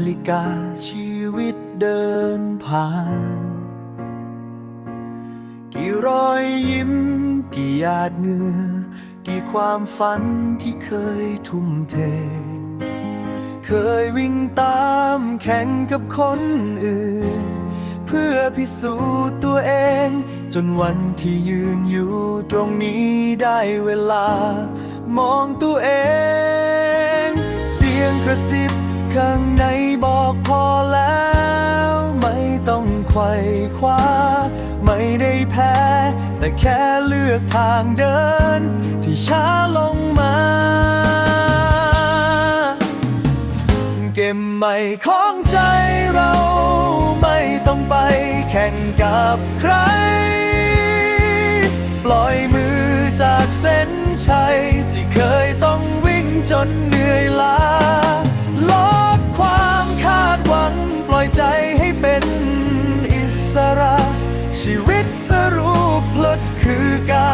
นาฬิกาชีวิตเดินผ่าน กี่รอยยิ้ม กี่หยาดเหงื่อ กี่ความฝันที่เคยทุ่มเท เคยวิ่งตามแข่งกับคนอื่น เพื่อพิสูจน์ตัวเอง จนวันที่ยืนอยู่ตรงนี้ได้เวลา มองตัวเอง เสียงกระซิบข้าง ไขว่คว้า ไม่ได้แพ้ แต่แค่เลือกทางเดิน ที่ช้าลงมา เกมใหม่ของใจเราไม่ต้องไปแข่งกับใคร ปล่อยมือจากเส้นชัย ที่เคยต้องวิ่งจนเหนื่อยล้า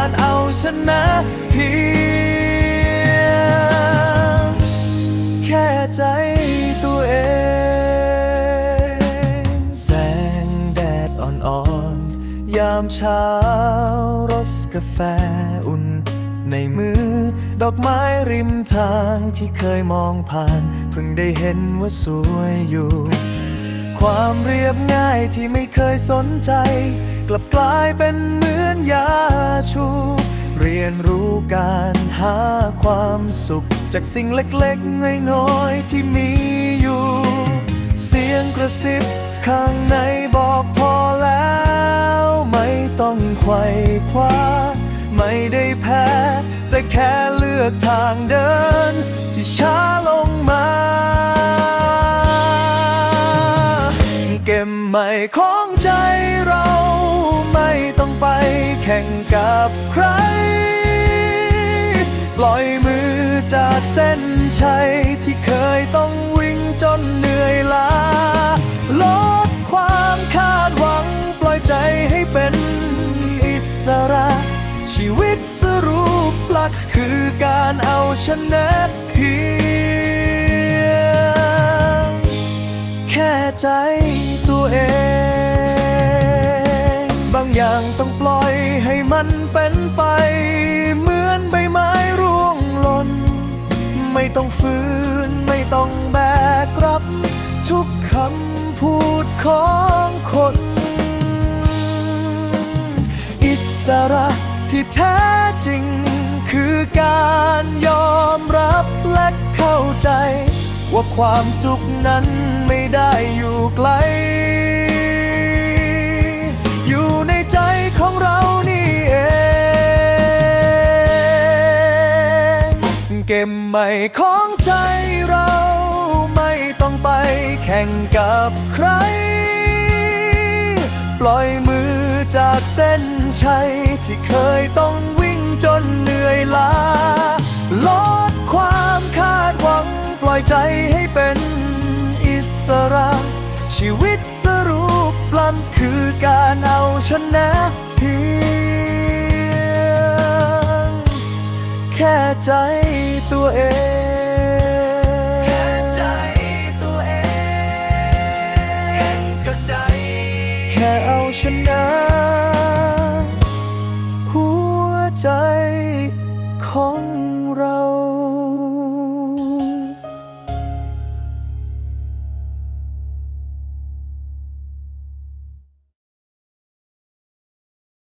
ารเอาชนะเพียงแค่ใจตัวเอง แสงแดดอ่อนๆ ยามเช้ารสกาแฟอุ่นในมือ ดอกไม้ริมทางที่เคยมองผ่าน เพิ่งได้เห็นว่าสวยอยู่ ความเรียบง่ายที่ไม่เคยสนใจ กลับกลายเป็นเหมือนยาชู เรียนรู้การหาความสุข จากสิ่งเล็กๆน้อยๆที่มีอยู่ เสียงกระซิบข้างในบอกพอแล้ว ไม่ต้องไขว่คว้า ไม่ได้แพ้ แต่แค่เลือกทางเดิน ที่ช้าลงมาเกมใหม่ของใจเรา แข่งกับใคร ปล่อยมือจากเส้นชัยที่เคยต้องวิ่งจนเหนื่อยล้า ลดความคาดหวังปล่อยใจให้เป็นอิสระ ชีวิตสรุปหลักคือการเอาชนะเพียงแค่ใจ ล่อยให้มันเป็นไป เหมือนใบไม้ร่วงหล่น ไม่ต้องฝืน ไม่ต้องแบกรับ ทุกคำพูดของคน อิสระที่แท้จริง คือการยอมรับและเข้าใจ ว่าความสุขนั้นไม่ได้อยู่ไกล เกมใหม่ของใจเราไม่ต้องไปแข่งกับใคร ปล่อยมือจากเส้นชัยที่เคยต้องวิ่งจนเหนื่อยล้า ลดความคาดหวัง ปล่อยใจให้เป็นอิสระ ชีวิตสรุปปลันคือการเอาชนะเพียง แค่ใจ ตัวเองแค่ใจตัวเองก็ใจ แค่เอาชนะ